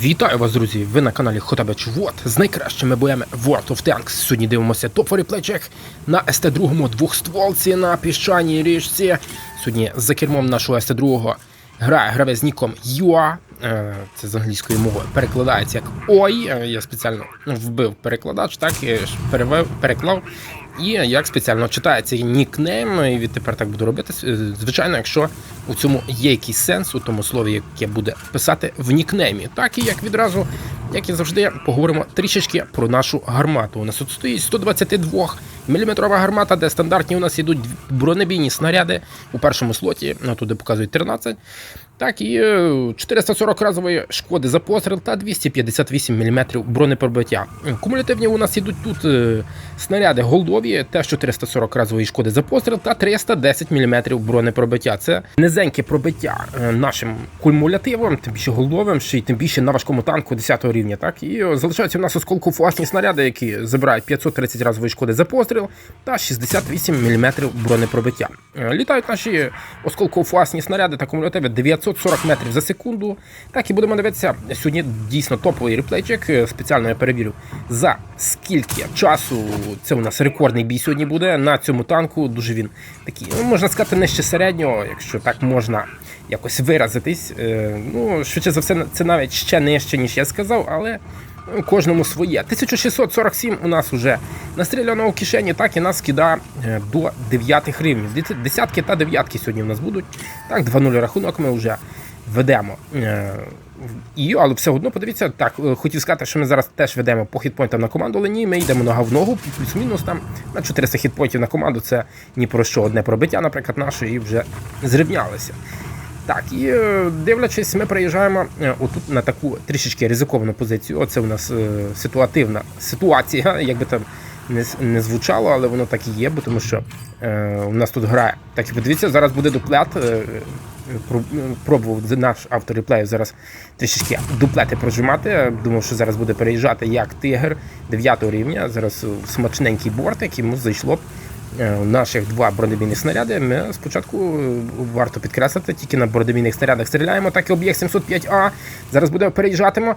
Вітаю вас, друзі! Ви на каналі Хотабеч Вот з найкращими боями World of Tanks. Сьогодні дивимося топ реплечек на СТ-2 двохстволці на піщаній річці. Сьогодні за кермом нашого СТ-2 грає гравець ніком Юа. Е, Це з англійської мови перекладається як Ой. Е, Я спеціально вбив перекладач, так і перевев, переклав. І як спеціально читається нікнейм, і відтепер так буду робити. Е, Звичайно, якщо у цьому є якийсь сенс у тому слові, яке буде писати в нікнеймі. Так і як відразу, як і завжди, поговоримо трішечки про нашу гармату. У нас тут стоїть 122 мм гармата, де стандартні у нас йдуть бронебійні снаряди у першому слоті, ну туди показують 13. Так, і е, 440 разової шкоди за постріл та 258 мм бронепробиття. Кумулятивні у нас йдуть тут е, снаряди голдові, теж 440 разової шкоди за постріл та 310 мм бронепробиття. Це низеньке пробиття е, нашим кумулятивом, тим більше голдовим, ще й тим більше на важкому танку 10 рівня. Так, і е, залишаються у нас осколкофуасні снаряди, які забирають 530 разової шкоди за постріл та 68 мм бронепробиття. Е, Літають наші осколкофуасні снаряди та кумулятиви 940 метрів за секунду. Так і будемо дивитися сьогодні дійсно топовий реплейчик. Е, Спеціально я перевірю за скільки часу це у нас рекордний бій сьогодні буде на цьому танку. Дуже він такий, ну можна сказати, нижче середнього, якщо так можна якось виразитись. Е, Ну, швидше за все, це навіть ще нижче, ніж я сказав, але. Кожному своє. 1647 у нас вже настріляно у кишені, так і нас кидає е, до 9 гривень. Десятки та дев'ятки сьогодні у нас будуть. Так, 2-0 рахунок ми вже ведемо. Е, І, але все одно, подивіться, так, е, хотів сказати, що ми зараз теж ведемо по хітпойнтам на команду, але ні, ми йдемо нога в ногу, плюс-мінус там на 400 хітпойнтів на команду. Це ні про що одне пробиття, наприклад, наше, і вже зрівнялися. Так, і е, дивлячись, ми приїжджаємо е, отут на таку трішечки ризиковану позицію. Оце у нас е, ситуативна ситуація, як би там не, не звучало, але воно так і є, бо тому що е, у нас тут грає. Так, і подивіться, зараз буде дуплет. Е, про- пробував наш автор реплею зараз трішечки дуплети прожимати. Думав, що зараз буде переїжджати як тигр 9 рівня. Зараз смачненький бортик, йому зайшло б наших два бронебійних снаряди. Ми спочатку е, варто підкреслити, тільки на бронебійних снарядах стріляємо, так і об'єкт 705А. Зараз будемо переїжджатимо.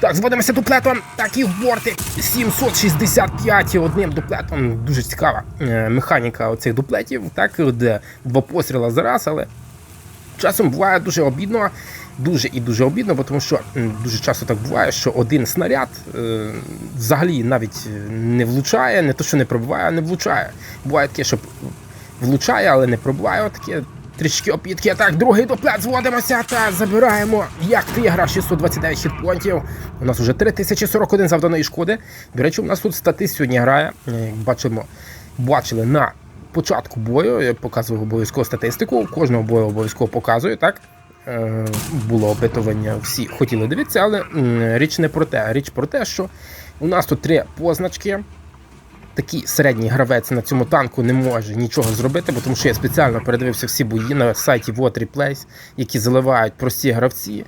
Так, зводимося дуплетом, так і в борти 765 одним дуплетом. Дуже цікава е, механіка оцих дуплетів, так, де два постріла за раз, але Часом буває дуже обідно, дуже і дуже обідно, бо тому що дуже часто так буває, що один снаряд е, взагалі навіть не влучає, не то, що не пробиває, а не влучає. Буває таке, що влучає, але не пробиває. Отаке трішки опітки. Так, другий дуплет зводимося та забираємо як тигра 629 хітпонтів. У нас вже 3041 завданої шкоди. До речі, у нас тут стати сьогодні грає. Е, Як бачимо, бачили на початку бою, я показував обов'язково статистику, кожного бою обов'язково показую, так? Е, було опитування, всі хотіли дивитися, але річ не про те. Річ про те, що у нас тут три позначки. Такий середній гравець на цьому танку не може нічого зробити, бо тому що я спеціально передивився всі бої на сайті What Replays, які заливають прості гравці.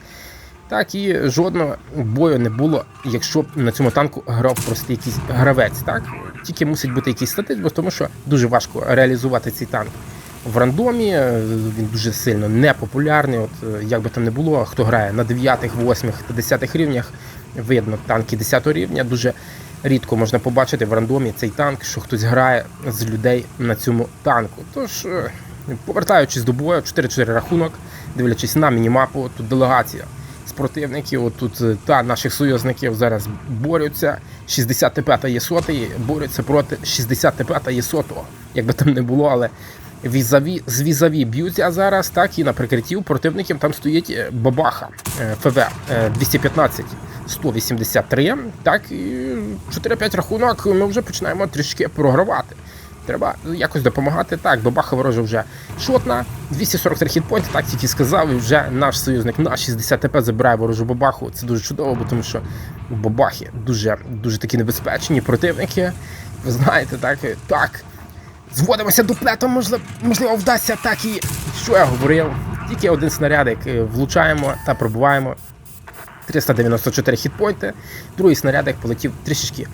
Так і жодного бою не було, якщо на цьому танку грав просто якийсь гравець. Так тільки мусить бути якийсь статист, бо тому що дуже важко реалізувати цей танк в рандомі. Він дуже сильно непопулярний. От е, як би там не було, хто грає на 9, 8 та 10 рівнях, видно танки 10 рівня. Дуже рідко можна побачити в рандомі цей танк, що хтось грає з людей на цьому танку. Тож, е, повертаючись до бою, 4-4 рахунок, дивлячись на мінімапу, тут делегація з противників, тут е, та наших союзників зараз борються. 60 ТП та є сотий борються проти 60 ТП та є сотого. Як там не було, але візаві, з візаві б'ються зараз, так і на прикритті у противників там стоїть е, бабаха е, ФВ е, 215 183. Так, і 4-5 рахунок ми вже починаємо трішки програвати. Треба якось допомагати. Так, бабаха ворожа вже шотна, 243 хітпойнти, так тільки сказав, і вже наш союзник на 60 ТП забирає ворожу бабаху. Це дуже чудово, бо тому що бабахи дуже, дуже такі небезпечні противники. Ви знаєте, так, так. Зводимося дуплетом, можливо, можливо, вдасться так і що я говорив. Тільки один снарядик е, влучаємо та пробуваємо. 394 хітпойнти. Другий снарядик полетів трішечки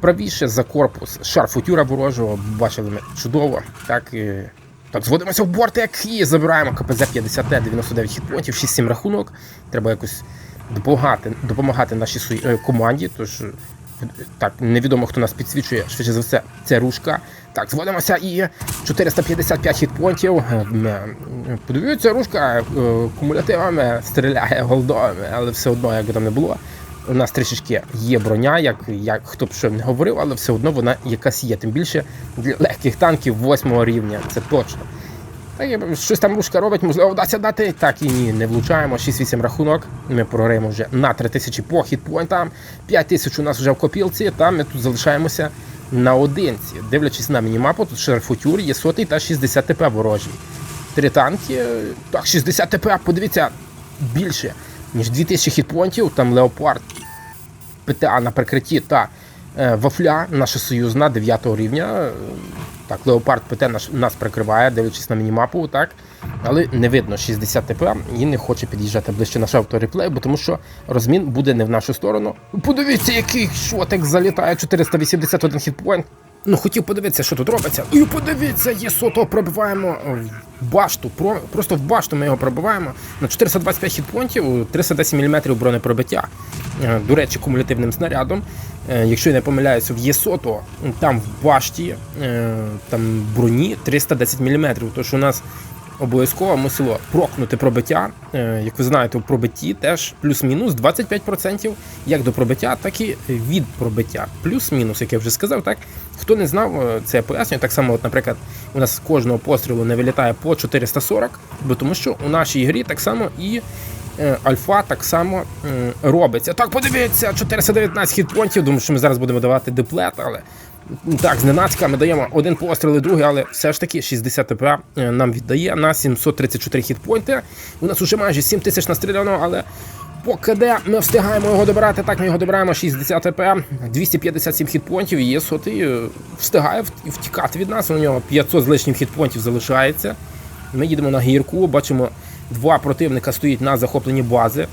правіше за корпус шарфу тюра ворожого. Бачили ми чудово. Так, е, так зводимося в бортик і забираємо КПЗ 50Т, 99 хітпойнтів, 6-7 рахунок. Треба якось допомагати, допомагати нашій е, команді. Тож так, невідомо хто нас підсвічує, швидше за все, це рушка. Так, зводимося і 455 хітпонтів. Е, е, Подивіться, рушка е, кумулятивами стріляє голдовими, але все одно, як би там не було. У нас трішечки є броня, як, як хто б що не говорив, але все одно вона якась є. Тим більше для легких танків 8 рівня, це точно. Щось там рушка робить, можливо, вдасться дати. Так і ні, не влучаємо. 6-8 рахунок. Ми програємо вже на 3000 по хітпойнтам. 5000 у нас вже в копілці, та ми тут залишаємося наодинці. Дивлячись на мінімапу, тут шерфутюр є сотий та 60 ТП ворожі. Три танки. Так, 60 ТП, подивіться, більше, ніж 2000 хітпойнтів, там Леопард. ПТА на прикритті та Вафля, наша союзна 9 рівня. Е, Так, Леопард ПТ нас прикриває, дивлячись на мінімапу, так. Але не видно 60 ТП і не хоче під'їжджати ближче наш автореплей, бо тому що розмін буде не в нашу сторону. Подивіться, який шотик залітає 481 хітпоінт. Ну, хотів подивитися, що тут робиться. І подивіться, є сото пробиваємо в башту. Про, просто в башту ми його пробиваємо на 425 хітпонтів, 310 мм бронепробиття. Е, До речі, кумулятивним снарядом. Е, Якщо я не помиляюся, в ЄСОТО там в башті е, там броні 310 мм. Тож у нас обов'язково мусило прокнути пробиття. Е, Як ви знаєте, у пробитті теж плюс-мінус 25% як до пробиття, так і від пробиття. Плюс-мінус, як я вже сказав, так. Хто не знав, це я пояснюю. Так само, от, наприклад, у нас з кожного пострілу не вилітає по 440, бо тому що у нашій грі так само і альфа так само робиться. Так, подивіться, 419 хітпонтів. Думаю, що ми зараз будемо давати диплет, але так, зненацька ми даємо один постріл і другий, але все ж таки 60 ТП е, нам віддає на 734 хітпойнти. У нас уже майже 7 тисяч настріляно, але по КД ми встигаємо його добирати. Так, ми його добираємо 60 ТП, 257 хітпойнтів, і є сотий е, встигає втікати від нас. У нього 500 з лишнім хітпойнтів залишається. Ми їдемо на гірку, бачимо, два противника стоїть на захопленні бази.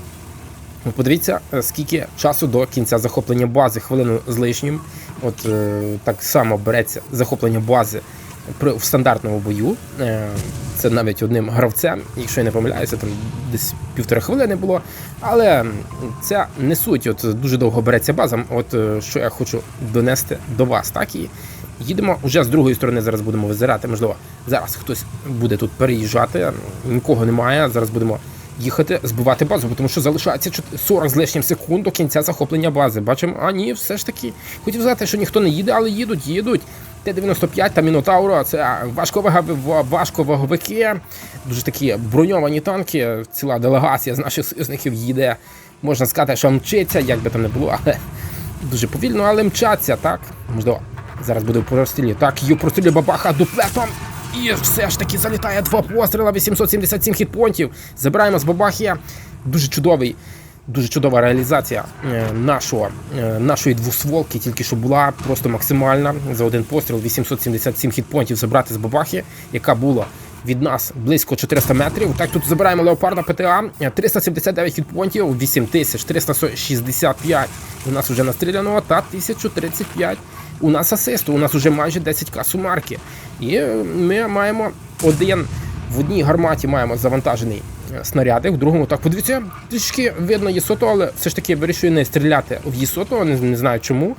Подивіться, е, скільки часу до кінця захоплення бази, хвилину з лишнім. От е, так само береться захоплення бази при в стандартному бою. Е, це навіть одним гравцем, якщо я не помиляюся, там десь півтори хвилини було. Але це не суть. От дуже довго береться база. От е, що я хочу донести до вас, так і їдемо вже з другої сторони. Зараз будемо визирати. Можливо, зараз хтось буде тут переїжджати. Нікого немає. Зараз будемо їхати збивати базу, тому що залишається 40 з лишнім секунд до кінця захоплення бази. Бачимо, а ні, все ж таки. Хотів сказати, що ніхто не їде, але їдуть, їдуть. Т-95 та Мінотауро це важковаговики, дуже такі броньовані танки. Ціла делегація з наших союзників їде. Можна сказати, що мчиться, як би там не було, але дуже повільно, але мчаться, так? Можливо, зараз буде в прострілі. Так, є прострілі бабаха дуплетом. І все ж таки залітає два постріла, 877 хітпонтів. Забираємо з бабахи. Дуже чудовий. Дуже чудова реалізація е, нашого, е, нашої двосволки, тільки що була просто максимальна. За один постріл 877 хітпонтів забрати з бабахи, яка була від нас близько 400 метрів. Так, тут забираємо леопарда ПТА, е, 379 хітпонтів, 8365 у нас вже настріляно, та 1035 у нас асисту, у нас вже майже 10к сумарки. І е, ми маємо один в одній гарматі маємо завантажений е, снаряди, в другому так подивіться, трішки видно ЄСОТО, але все ж таки вирішую не стріляти в ЄСОТО, не, не знаю чому.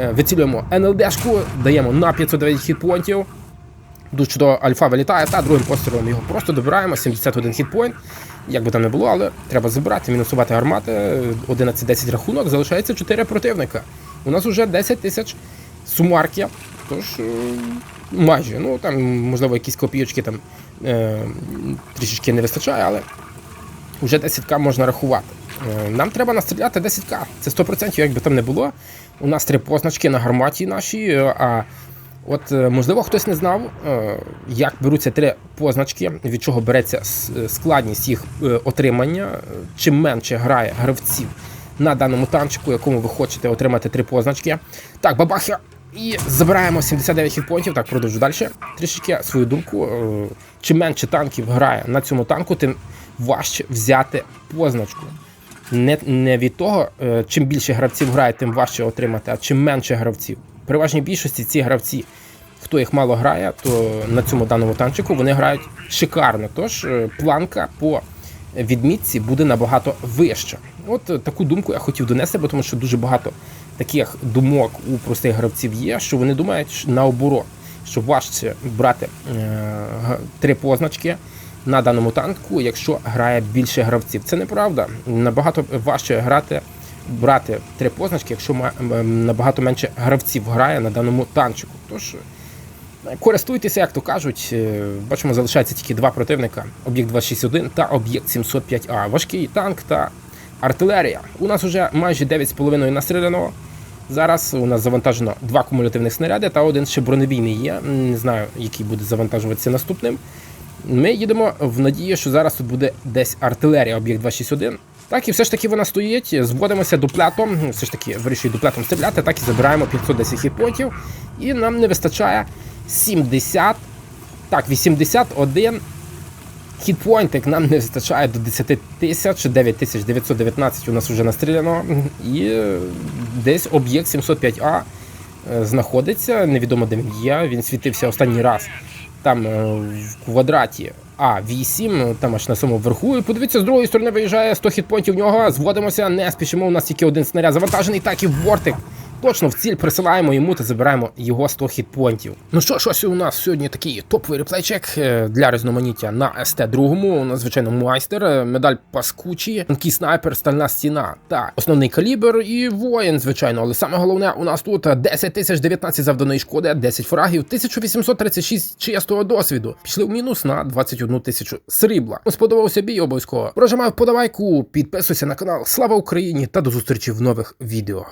Е, Вицілюємо НЛДшку, даємо на 509 хітпонтів. Дуже чудово альфа вилітає, та другим пострілом його просто добираємо, 71 хітпойнт. Як би там не було, але треба забирати, мінусувати гармати. 11-10 рахунок, залишається 4 противника. У нас вже 10 тисяч сумарки. Тож е, майже. Ну там, можливо, якісь копійочки там е, трішечки не вистачає, але вже 10к можна рахувати. Е, Нам треба настріляти 10к. Це 100%, як би там не було. У нас три позначки на гарматі нашій. е, А от можливо хтось не знав, як беруться три позначки, від чого береться складність їх отримання. Чим менше грає гравців на даному танчику, якому ви хочете отримати три позначки. Так, бабахи. І забираємо 79 хітпонтів. Так, продовжу далі. Трішечки свою думку. е, Чим менше танків грає на цьому танку, тим важче взяти позначку. Не, не від того, е, чим більше гравців грає, тим важче отримати, а чим менше гравців. В переважній більшості ці гравці, хто їх мало грає, то на цьому даному танчику вони грають шикарно. Тож е, планка по відмітці буде набагато вища. От е, таку думку я хотів донести, бо тому що дуже багато таких думок у простих гравців є, що вони думають наоборот, що важче брати е, три позначки на даному танку, якщо грає більше гравців. Це неправда. Набагато важче грати, брати три позначки, якщо набагато менше гравців грає на даному танчику. Тож користуйтеся, як то кажуть. Е, Бачимо, залишається тільки два противника: об'єкт 261 та об'єкт 705А. Важкий танк та артилерія. У нас вже майже 9,5 настріляно. Зараз у нас завантажено два кумулятивних снаряди та один ще бронебійний є. Не знаю, який буде завантажуватися наступним. Ми їдемо в надії, що зараз тут буде десь артилерія, об'єкт 261. Так, і все ж таки вона стоїть, зводимося дуплетом, все ж таки вирішую дуплетом стріляти, так і забираємо 510 хітпонтів. І нам не вистачає 70, так, 81 хітпойнтик нам не вистачає до 10 тисяч, 9919 у нас вже настріляно. І е, десь об'єкт 705А е, знаходиться, невідомо де він є. Він світився останній раз там е, в квадраті А8, там аж на самому верху. І подивіться, з другої сторони виїжджає 100 хітпонтів в нього. Зводимося, не спішимо. У нас тільки один снаряд завантажений, так і в бортик. Точно в ціль присилаємо йому та забираємо його 100 хітпонтів. Ну що ж, ось у нас сьогодні такий топовий реплейчек е, для різноманіття на СТ другому. У нас, звичайно, майстер, е, медаль паскучі, тонкий снайпер, стальна стіна та основний калібр і воїн, звичайно. Але саме головне, у нас тут 10 тисяч 19 завданої шкоди, 10 фрагів, 1836 чистого досвіду. Пішли в мінус на 21 тисячу срібла. Сподобався бій обов'язково. Прожимай вподобайку, підписуйся на канал. Слава Україні та до зустрічі в нових відео.